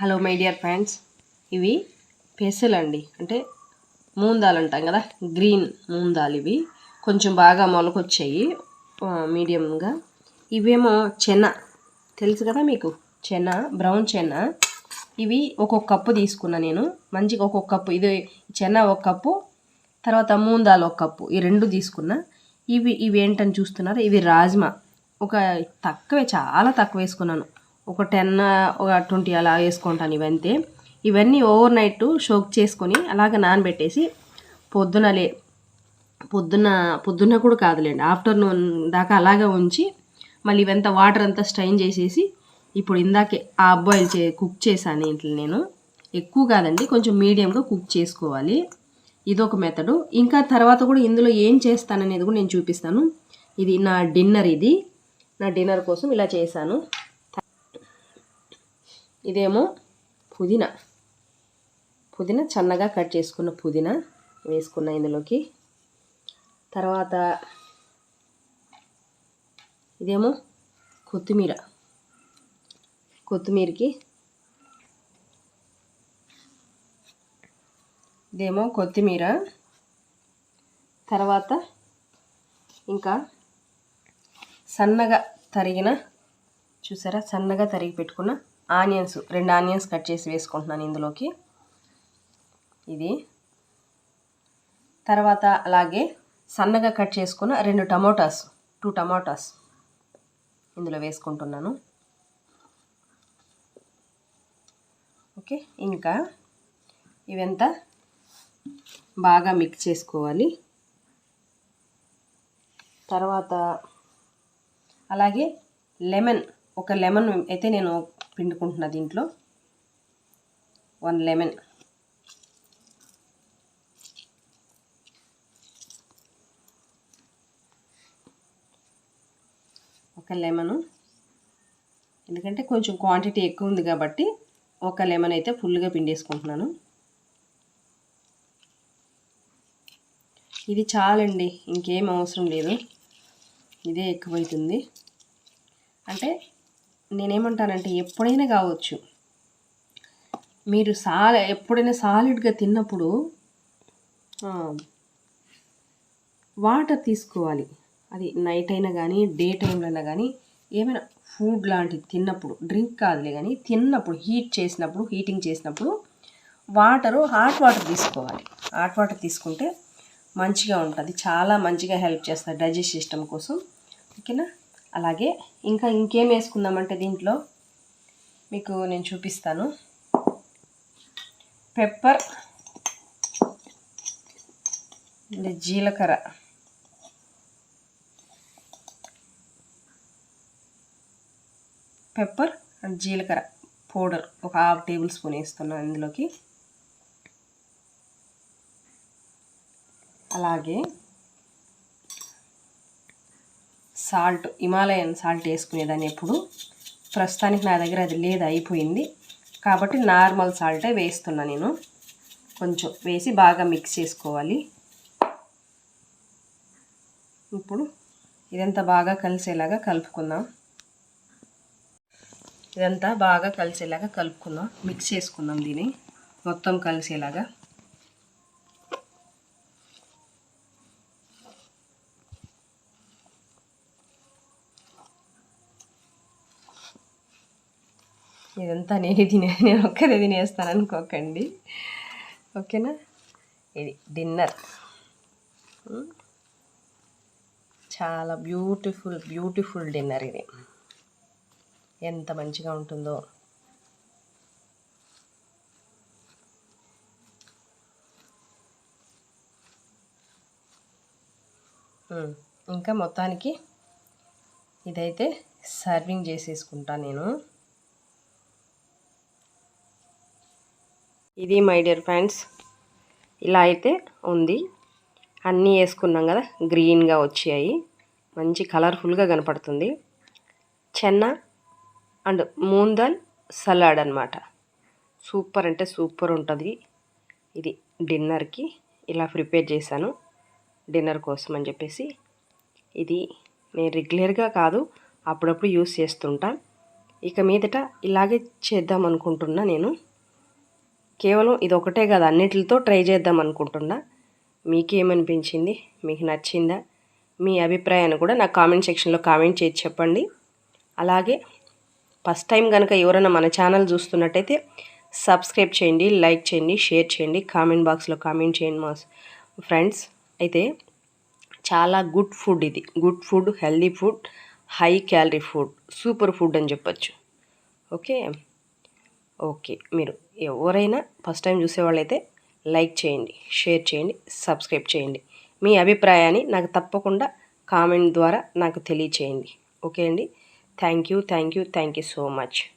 Hello dear friends ఇవి పెసలు అండి అంటే మూందాలు అంటాం కదా? గ్రీన్ మూందాలు ఇవి. కొంచెం బాగా మొలకొచ్చాయి. మీడియంగా ఇవేమో చెన్న. తెలుసు కదా మీకు? చెన్న బ్రౌన్ చెన్న. ఇవి ఒక్కొక్క కప్పు తీసుకున్నా నేను. మంచిగా ఒక్కొక్క కప్పు. ఇది చెన్న ఒక కప్పు తర్వాత మూందాలు ఒక కప్పు. ఈ రెండు తీసుకున్నా. ఇవి ఇవి ఏంటని చూస్తున్నారు? ఇవి రాజ్మా. ఒక తక్కువే చాలా తక్కువ వేసుకున్నాను. ఒక టెన్ ఒక ట్వంటీ అలా వేసుకుంటాను ఇవంతే. ఇవన్నీ ఓవర్ నైట్ షోక్ చేసుకొని అలాగ నానబెట్టేసి పొద్దున లే పొద్దున్న కూడా కాదులేండి ఆఫ్టర్నూన్ దాకా అలాగే ఉంచి మళ్ళీ ఇవంతా వాటర్ అంతా స్ట్రైన్ చేసేసి ఇప్పుడు ఇందాకే ఆ అబ్బాయిలు చే కుక్ చేశాను ఇంట్లో నేను. ఎక్కువ కాదండి కొంచెం మీడియంగా కుక్ చేసుకోవాలి. ఇదొక మెథడు. ఇంకా తర్వాత కూడా ఇందులో ఏం చేస్తాననేది కూడా నేను చూపిస్తాను. ఇది నా డిన్నర్ ఇది. నా డిన్నర్ కోసం ఇలా చేశాను. ఇదేమో పుదీనా. పుదీనా సన్నగా కట్ చేసుకున్న పుదీనా వేసుకున్న ఇందులోకి. తర్వాత ఇదేమో కొత్తిమీర. కొత్తిమీరకి ఇదేమో కొత్తిమీర. తర్వాత ఇంకా సన్నగా తరిగిన చూసారా? సన్నగా తరిగి పెట్టుకున్న ఆనియన్స్ రెండు ఆనియన్స్ కట్ చేసి వేసుకుంటున్నాను ఇందులోకి. ఇది. తర్వాత అలాగే సన్నగా కట్ చేసుకున్న రెండు టమోటాస్ టూ టమాటాస్ ఇందులో వేసుకుంటున్నాను. ఓకే ఇంకా ఇవంతా బాగా మిక్స్ చేసుకోవాలి. తర్వాత అలాగే లెమన్ ఒక లెమన్ అయితే నేను పిండుకుంటున్నా దీంట్లో. One lemon. ఒక లెమను. ఎందుకంటే కొంచెం క్వాంటిటీ ఎక్కువ ఉంది కాబట్టి ఒక లెమన్ అయితే ఫుల్గా పిండేసుకుంటున్నాను. ఇది చాలండి ఇంకేం అవసరం లేదు. ఇదే ఎక్కువైతుంది. అంటే నేనేమంటానంటే ఎప్పుడైనా కావచ్చు. మీరు సాల ఎప్పుడైనా సాలిడ్గా తిన్నప్పుడు వాటర్ తీసుకోవాలి. అది నైట్ అయినా కానీ డే టైంలో అయినా కానీ ఏమైనా ఫుడ్ లాంటిది తిన్నప్పుడు డ్రింక్ కాదులే కానీ తిన్నప్పుడు హీట్ చేసినప్పుడు హీటింగ్ చేసినప్పుడు వాటరు హాట్ వాటర్ తీసుకోవాలి. హాట్ వాటర్ తీసుకుంటే మంచిగా ఉంటుంది. చాలా మంచిగా హెల్ప్ చేస్తుంది డైజెస్ట్ సిస్టమ్ కోసం. ఓకేనా? అలాగే ఇంకా ఇంకేం వేసుకుందామంటే దీంట్లో? మీకు నేను చూపిస్తాను. పెప్పర్ జీలకర్ర. పెప్పర్ అండ్ జీలకర్ర పౌడర్ ఒక హాఫ్ టేబుల్ స్పూన్ వేస్తున్నాను ఇందులోకి. అలాగే సాల్ట్ హిమాలయన్ సాల్ట్ వేసుకునేదాన్ని ఎప్పుడు. ప్రస్తుతానికి నా దగ్గర అది లేదు అయిపోయింది. కాబట్టి నార్మల్ సాల్టే వేస్తున్నా నేను. కొంచెం వేసి బాగా మిక్స్ చేసుకోవాలి. ఇప్పుడు ఇదంతా బాగా కలిసేలాగా కలుపుకుందాం. ఇదంతా బాగా కలిసేలాగా కలుపుకుందాం. మిక్స్ చేసుకుందాం దీన్ని. మొత్తం కలిసేలాగా. ఇదంతా నేను తినే నేను ఒక్కదే తినేస్తాను అనుకోకండి. ఓకేనా? ఇది డిన్నర్. చాలా బ్యూటిఫుల్ బ్యూటిఫుల్ డిన్నర్ ఇది. ఎంత మంచిగా ఉంటుందో. ఇంకా మొత్తానికి ఇదైతే సర్వింగ్ చేసేసుకుంటా నేను. ఇది మై డియర్ ఫ్రెండ్స్ ఇలా అయితే ఉంది. అన్నీ వేసుకున్నాం కదా గ్రీన్గా వచ్చాయి. మంచి కలర్ఫుల్గా కనపడుతుంది. చెన్న అండ్ మూందల్ సలాడ్ అనమాట సూపర్ అంటే సూపర్ ఉంటుంది. ఇది డిన్నర్కి ఇలా ప్రిపేర్ చేశాను. డిన్నర్ కోసం అని చెప్పేసి. ఇది నేను రెగ్యులర్గా కాదు అప్పుడప్పుడు యూస్ చేస్తుంటా. ఇక మీదట ఇలాగే చేద్దాం అనుకుంటున్నా నేను. కేవలం ఇది ఒకటే కాదు అన్నిటితో ట్రై చేద్దాం అనుకుంటున్నా. మీకేమనిపించింది? మీకు నచ్చిందా? మీ అభిప్రాయాన్ని కూడా నా కామెంట్ సెక్షన్లో కామెంట్ చేసి చెప్పండి. అలాగే ఫస్ట్ టైం కనుక ఎవరైనా మన ఛానల్ చూస్తున్నట్టయితే సబ్స్క్రైబ్ చేయండి లైక్ చేయండి షేర్ చేయండి కామెంట్ బాక్స్లో కామెంట్ చేయండి మా ఫ్రెండ్స్. అయితే చాలా గుడ్ ఫుడ్ ఇది. Good food healthy food high calorie food super food అని చెప్పచ్చు. ఓకే? ఓకే. మీరు ఎవరైనా ఫస్ట్ టైం చూసేవాళ్ళైతే లైక్ చేయండి షేర్ చేయండి సబ్స్క్రైబ్ చేయండి. మీ అభిప్రాయాన్ని నాకు తప్పకుండా కామెంట్ ద్వారా నాకు తెలియచేయండి. ఓకే అండి. Thank you thank you thank you so much.